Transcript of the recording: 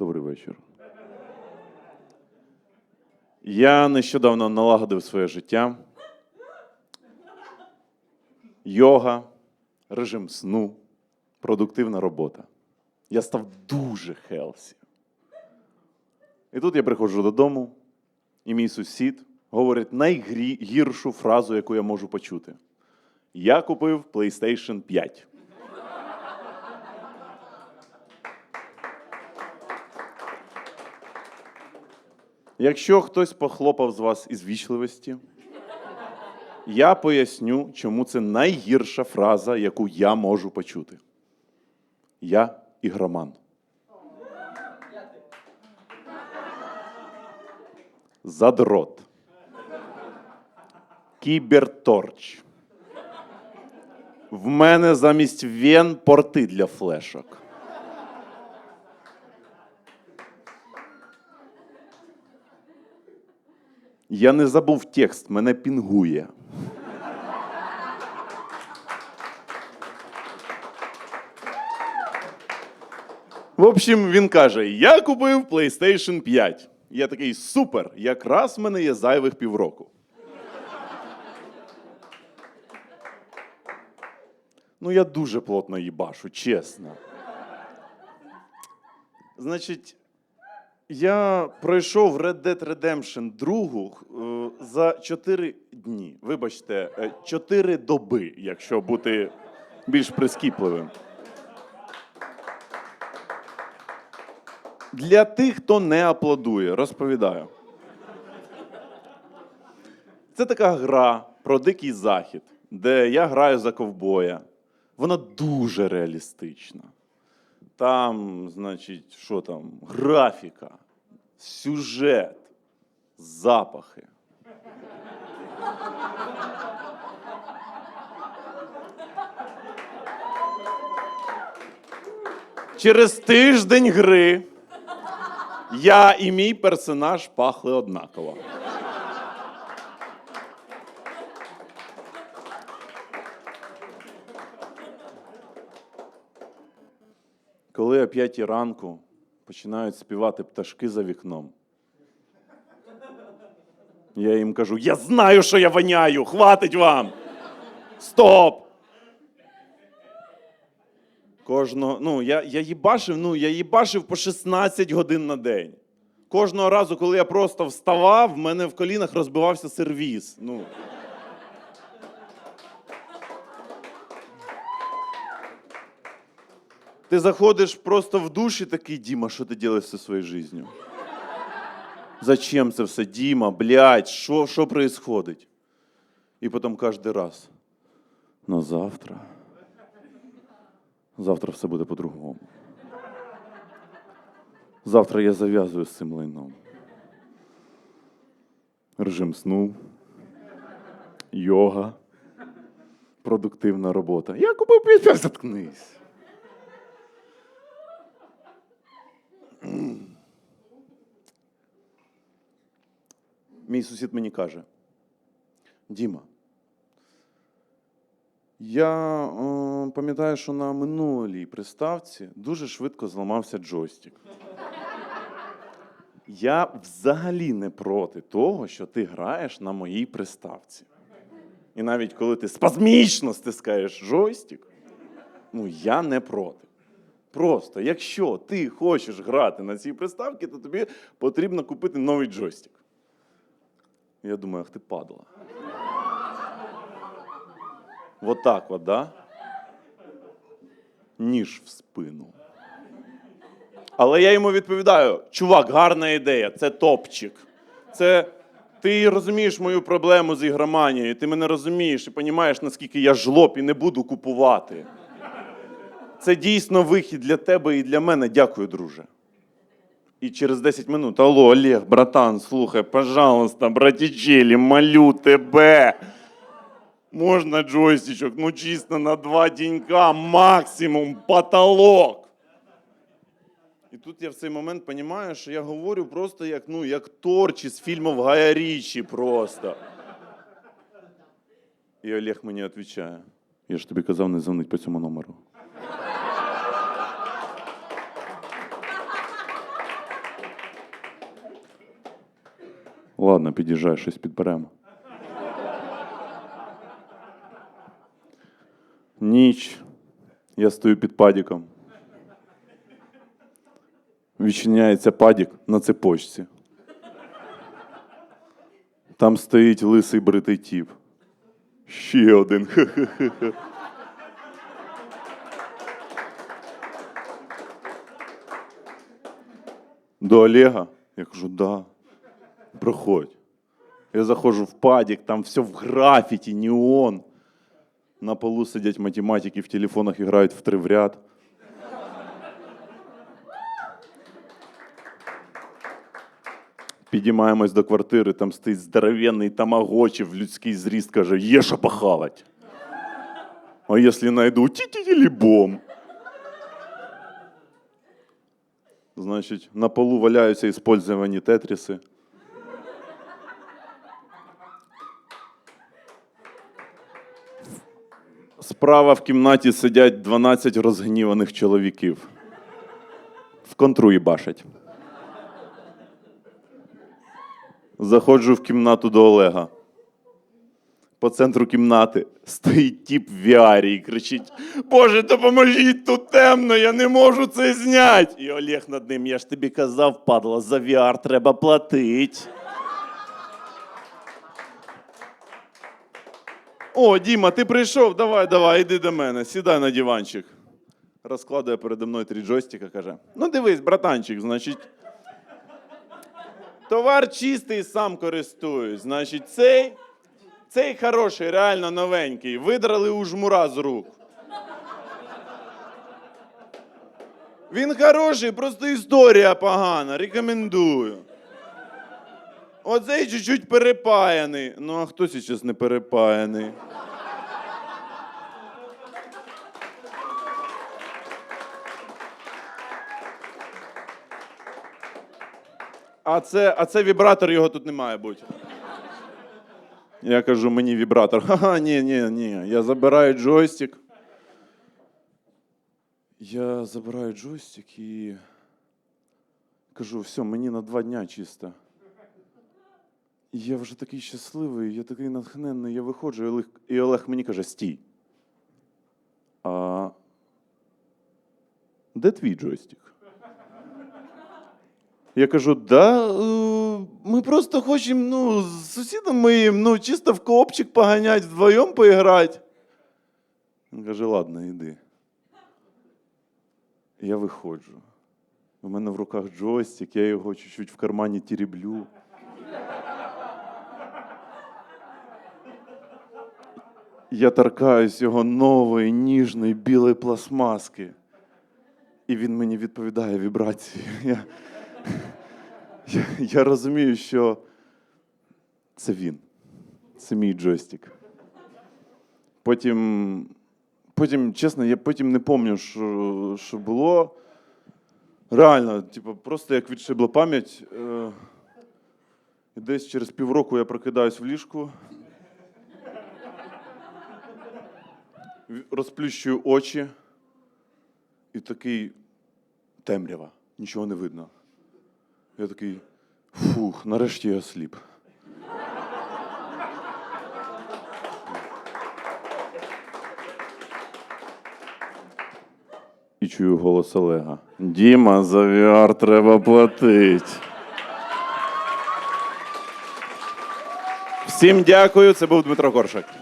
Добрий вечір. Я нещодавно налагодив своє життя. Йога, режим сну, продуктивна робота. Я став дуже хелсі. І тут я приходжу додому, і мій сусід говорить найгіршу фразу, яку я можу почути. Я купив PlayStation 5. Якщо хтось похлопав з вас із вічливості, я поясню, чому це найгірша фраза, яку я можу почути. Я ігроман. Задрот. Кіберторч. В мене замість вен порти для флешок. Я не забув текст, мене пінгує. В общем, він каже: Я купив PlayStation 5. Я такий супер, якраз в мене є зайвих півроку. Ну, я дуже плотно їбашу, чесно. Значить, я пройшов Red Dead Redemption 2 е, за 4 дні. Вибачте, 4 доби, якщо бути більш прискіпливим. Для тих, хто не аплодує, розповідаю. Це така гра про дикий захід, де я граю за ковбоя. Вона дуже реалістична. Там, значить, що там? Графіка, сюжет, запахи. Через тиждень гри я і мій персонаж пахли однаково. Коли о п'ятій ранку починають співати пташки за вікном. Я їм кажу: я знаю, що я воняю! Хватить вам! Стоп! Кожного, ну, я, я їбашив, ну, я їбашив по 16 годин на день. Кожного разу, коли я просто вставав, в мене в колінах розбивався сервіс. Ну. Ти заходиш просто в душ і такий, Діма, що ти робиш зі своєю життю? Зачем це все, Діма, блядь, що, що происходить? І потім кожен раз. Ну завтра. Завтра все буде по-другому. Завтра я зав'язую з цим лайном. Режим сну, йога, продуктивна робота. Я купив 5 заткнись. Мій сусід мені каже: Діма, я е, пам'ятаю, що на минулій приставці дуже швидко зламався джойстик. Я взагалі не проти того, що ти граєш на моїй приставці. І навіть коли ти спазмічно стискаєш джойстик, ну я не проти. Просто, якщо ти хочеш грати на цій приставці, то тобі потрібно купити новий джойстик. Я думаю, ах ти падла. Вот так вот, да? Ніж в спину. Але я йому відповідаю: чувак, гарна ідея, це топчик. Це ти розумієш мою проблему з ігроманією, ти мене розумієш і розумієш, наскільки я жлоб і не буду купувати. Це дійсно вихід для тебе і для мене. Дякую, друже. І через 10 минут. Алло, Олег, братан, слухай, пожалуйста, братічелі, молю тебе. Можна джойстичок, ну чисто на два денька, максимум, потолок. І тут я в цей момент розумію, що я говорю просто як, ну, як торч із фільмів Гая Річі просто. І Олег мені відповідає: я ж тобі казав не дзвонить по цьому номеру. Ладно, під'їжджай, щось підберемо. Ніч. Я стою під падіком. Відчиняється падік на цепочці. Там стоїть лисий бритий тіп. Ще один. До Олега? Я кажу, да. Проходь. Я заходжу в падік, там все в графіті, неон. На полу сидять математики, в телефонах грають в три в ряд. Підіймаємось до квартири, там стоїть здоровенний тамагочі в людський зріст, каже, є що похавать. А якщо знайду ті бом. Значить, на полу валяються іспользовані тетріси. Справа в кімнаті сидять 12 розгніваних чоловіків. В контру їбашать. Заходжу в кімнату до Олега. По центру кімнати стоїть тіп в VR і кричить: Боже, допоможіть, тут темно, я не можу це зняти. І Олег над ним, я ж тобі казав, падла, за VR треба платити. О, Діма, ти прийшов, давай, давай, іди до мене, сідай на диванчик. Розкладує передо мною три джойстика, каже: Ну дивись, братанчик, значить. Товар чистий, сам користуюсь. Значить, цей, цей хороший, реально новенький. Видрали у жмура з рук. Він хороший, просто історія погана. Рекомендую. Оцей чуть-чуть перепаяний. Ну, а хто зараз не перепаяний? А це, а це вібратор, його тут не має бути. Я кажу, мені вібратор. Ха-ха, ні, ні, ні. Я забираю джойстик. Я забираю джойстик і кажу, все, мені на два дня чисто. Я вже такий щасливий, я такий натхненний, я виходжу, і Олег, мені каже: стій. А де твій джойстик? Я кажу, да, е, ми просто хочемо ну, з сусідом моїм, ну, чисто в коопчик поганять, вдвоєм поіграти. Він каже, ладно, йди. Я виходжу. У мене в руках джойстик, я його чуть-чуть в кармані тіріблю. Я торкаюсь його нової, ніжної, білої пластмаски. І він мені відповідає вібрацією. Я, я, я розумію, що це він. Це мій джойстик. Потім, потім чесно, я потім не пам'ятаю, що, що було. Реально, типу, просто як відшибла пам'ять. Е, десь через півроку я прокидаюсь в ліжку. Розплющую очі і такий темрява, нічого не видно. Я такий, фух, нарешті я осліп. І чую голос Олега. Діма, за VR треба платити. Всім дякую. Це був Дмитро Коршак.